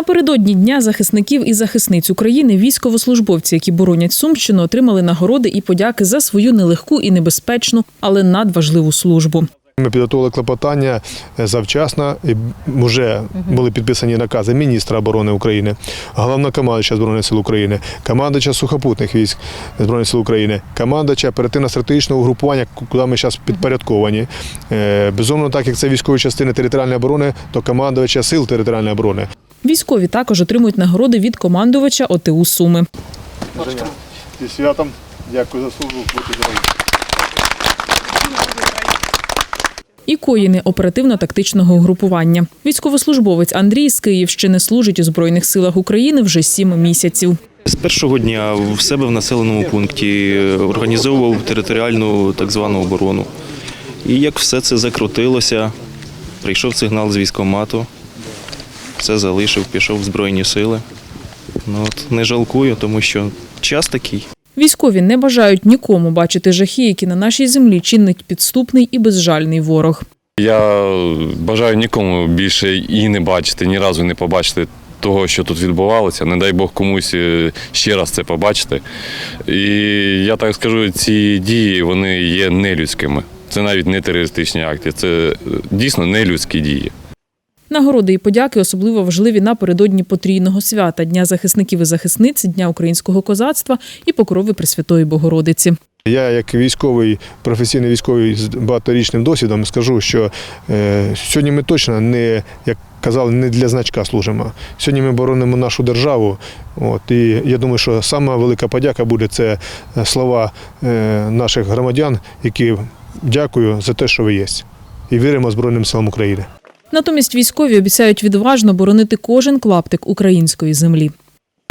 Напередодні Дня захисників і захисниць України військовослужбовці, які боронять Сумщину, отримали нагороди і подяки за свою нелегку і небезпечну, але надважливу службу. Ми підготували клопотання е, завчасно. І вже були підписані накази міністра оборони України, головнокомандуюча Збройних сил України, командувача сухопутних військ Збройних сил України, командувача оперативно-стратегічного угрупування, куди ми зараз підпорядковані. Е, Безумовно, так як це військові частини територіальної оборони, то командувача сил територіальної оборони. Військові також отримують нагороди від командувача ОТУ Суми. Зі святом дякую за службу. І коїни оперативно-тактичного угрупування. Військовослужбовець Андрій з Київщини служить у Збройних силах України вже сім місяців. З першого дня в себе в населеному пункті організовував територіальну так звану оборону. І як все це закрутилося, прийшов сигнал з військкомату, все залишив, пішов в Збройні сили. Ну, от, не жалкую, тому що час такий. Військові не бажають нікому бачити жахи, які на нашій землі чинить підступний і безжальний ворог. Я бажаю нікому більше і не бачити, ні разу не побачити того, що тут відбувалося. Не дай Бог комусь е, ще раз це побачити. І я так скажу, ці дії вони є нелюдськими. Це навіть не терористичні акти, це е, дійсно нелюдські дії. Нагороди і подяки особливо важливі напередодні потрійного свята Дня захисників і захисниць, Дня українського козацтва і покрови Пресвятої Богородиці. Я, як військовий, професійний військовий з багаторічним досвідом, скажу, що е, сьогодні ми точно не, як казали, не для значка служимо. Сьогодні ми боронимо нашу державу. От, і я думаю, що сама велика подяка буде це е, слова е, наших громадян, які дякую за те, що ви є. І віримо Збройним силам України. Натомість військові обіцяють відважно боронити кожен клаптик української землі.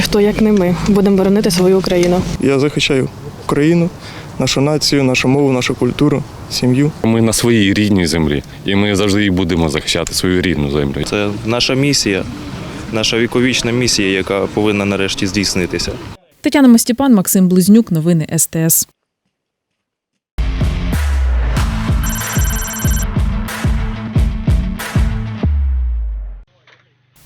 Хто як не ми будемо боронити свою Україну. Я захищаю Україну, нашу націю, нашу мову, нашу культуру, сім'ю. Ми на своїй рідній землі, і ми завжди і будемо захищати свою рідну землю. Це наша місія, наша віковічна місія, яка повинна нарешті здійснитися. Тетяна Мастіпан, Максим Близнюк, новини СТС.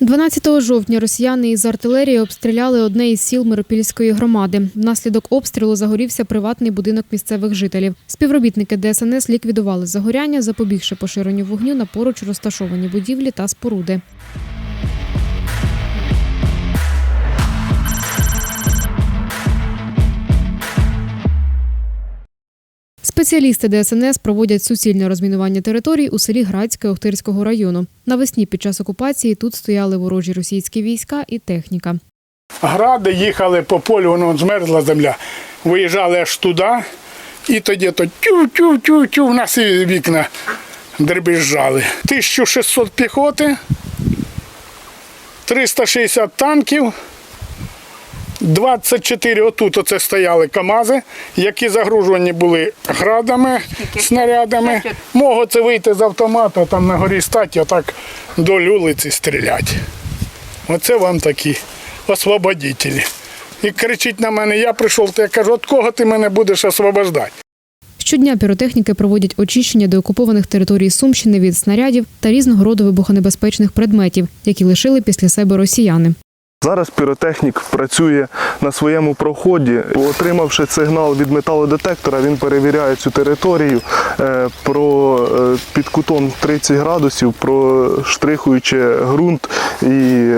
12 жовтня росіяни із артилерії обстріляли одне із сіл Миропільської громади. Внаслідок обстрілу загорівся приватний будинок місцевих жителів. Співробітники ДСНС ліквідували загоряння, запобігши поширенню вогню на поруч розташовані будівлі та споруди. Спеціалісти ДСНС проводять суцільне розмінування територій у селі Градське Охтирського району. Навесні під час окупації тут стояли ворожі російські війська і техніка. Гради їхали по полю, воно змерзла земля. Виїжджали аж туди, і тоді то тю-тю-тю-тю, в нас і вікна дребіжжали. 1600 піхоти, 360 танків, 24 отут оце стояли КАМАЗи, які загружені були градами, снарядами. Могло це вийти з автомата, там на горі статі, отак до люлиці стріляти. Оце вам такі освободителі. І кричить на мене, я прийшов, то я кажу, от кого ти мене будеш освобождати? Щодня піротехніки проводять очищення деокупованих територій Сумщини від снарядів та різного роду вибухонебезпечних предметів, які лишили після себе росіяни. Зараз піротехнік працює на своєму проході. Отримавши сигнал від металодетектора, він перевіряє цю територію е, про е, під кутом 30 градусів, проштрихуючи ґрунт і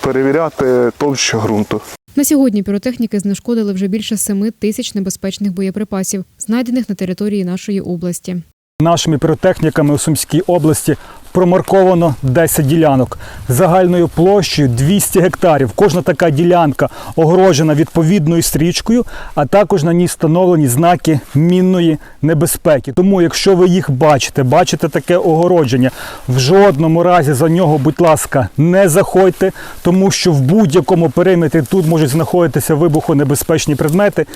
перевіряти товщу ґрунту. На сьогодні піротехніки знешкодили вже більше семи тисяч небезпечних боєприпасів, знайдених на території нашої області. Нашими піротехніками у Сумській області промарковано 10 ділянок загальною площею 200 гектарів. Кожна така ділянка огорожена відповідною стрічкою, а також на ній встановлені знаки мінної небезпеки. Тому, якщо ви їх бачите, бачите таке огородження, в жодному разі за нього, будь ласка, не заходьте, тому що в будь-якому периметрі тут можуть знаходитися вибухонебезпечні предмети.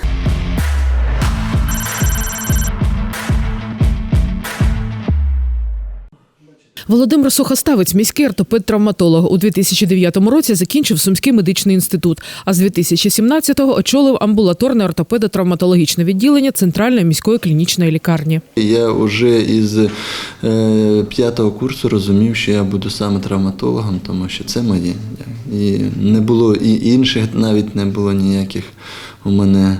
Володимир Сухоставець, міський ортопед-травматолог, у 2009 році закінчив Сумський медичний інститут, а з 2017-го очолив амбулаторне ортопедо-травматологічне відділення Центральної міської клінічної лікарні. Я вже із е, п'ятого курсу розумів, що я буду саме травматологом, тому що це моє. І не було і інших, навіть не було ніяких у мене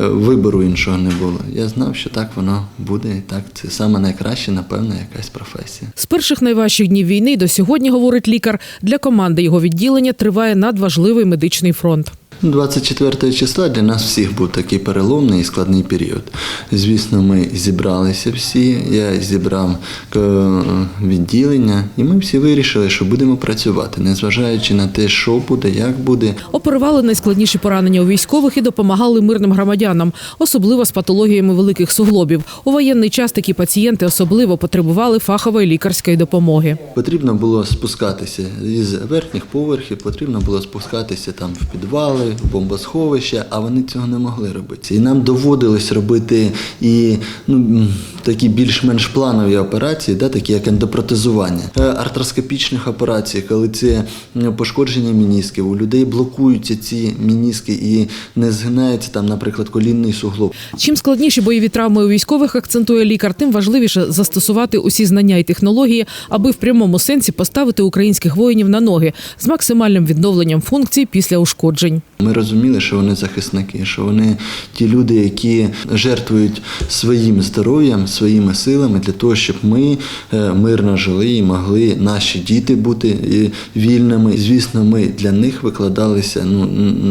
вибору іншого не було. Я знав, що так воно буде, і так це саме найкраще, напевно, якась професія. З перших найважчих днів війни до сьогодні, говорить лікар, для команди його відділення триває надважливий медичний фронт. 24 числа для нас всіх був такий переломний і складний період. Звісно, ми зібралися всі, я зібрав е, відділення, і ми всі вирішили, що будемо працювати, незважаючи на те, що буде, як буде. Оперували найскладніші поранення у військових і допомагали мирним громадянам, особливо з патологіями великих суглобів. У воєнний час такі пацієнти особливо потребували фахової лікарської допомоги. Потрібно було спускатися із верхніх поверхів, потрібно було спускатися там в підвали, в бомбосховища, а вони цього не могли робити. І нам доводилось робити і ну, такі більш-менш планові операції, да, такі як ендопротезування, Е, артроскопічних операцій, коли це пошкодження мінісків, у людей блокуються ці мініски і не згинається там, наприклад, колінний суглоб. Чим складніші бойові травми у військових, акцентує лікар, тим важливіше застосувати усі знання і технології, аби в прямому сенсі поставити українських воїнів на ноги з максимальним відновленням функцій після ушкоджень. Ми розуміли, що вони захисники, що вони ті люди, які жертвують своїм здоров'ям, своїми силами для того, щоб ми е, мирно жили і могли наші діти бути е, вільними. Звісно, ми для них викладалися ну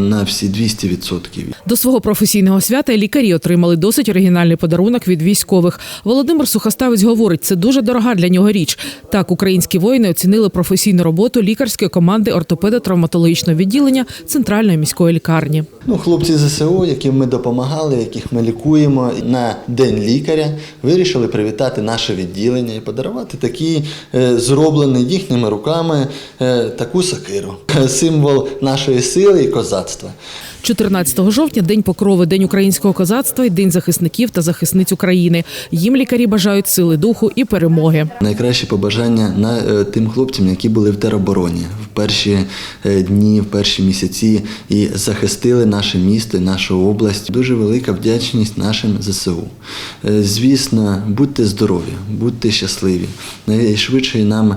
на всі 200%. До свого професійного свята лікарі отримали досить оригінальний подарунок від військових. Володимир Сухоставець говорить, це дуже дорога для нього річ. Так, українські воїни оцінили професійну роботу лікарської команди ортопедо-травматологічного відділення Центральної міської лікарні. Ну, хлопці ЗСУ, яким ми допомагали, яких ми лікуємо на день лікаря, вирішили привітати наше відділення і подарувати такі е, зроблений їхніми руками е, таку сокиру. Символ нашої сили і козацтва. 14 жовтня день покрови, день українського козацтва і день захисників та захисниць України. Їм лікарі бажають сили духу і перемоги. Найкращі побажання на е, тим хлопцям, які були в теробороні в перші е, дні, в перші місяці і захистили наше місто, нашу область. Дуже велика вдячність нашим ЗСУ. Е, Звісно, будьте здорові, будьте щасливі. Найшвидшої нам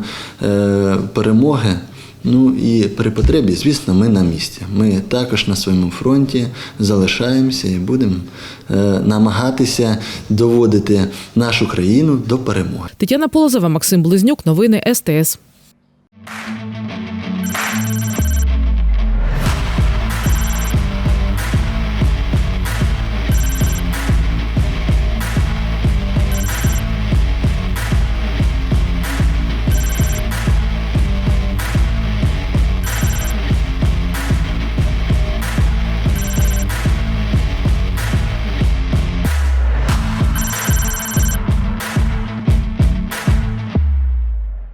перемоги. Ну і при потребі, звісно, ми на місці. Ми також на своєму фронті залишаємося і будемо е, намагатися доводити нашу країну до перемоги. Тетяна Полозова, Максим Близнюк. Новини СТС.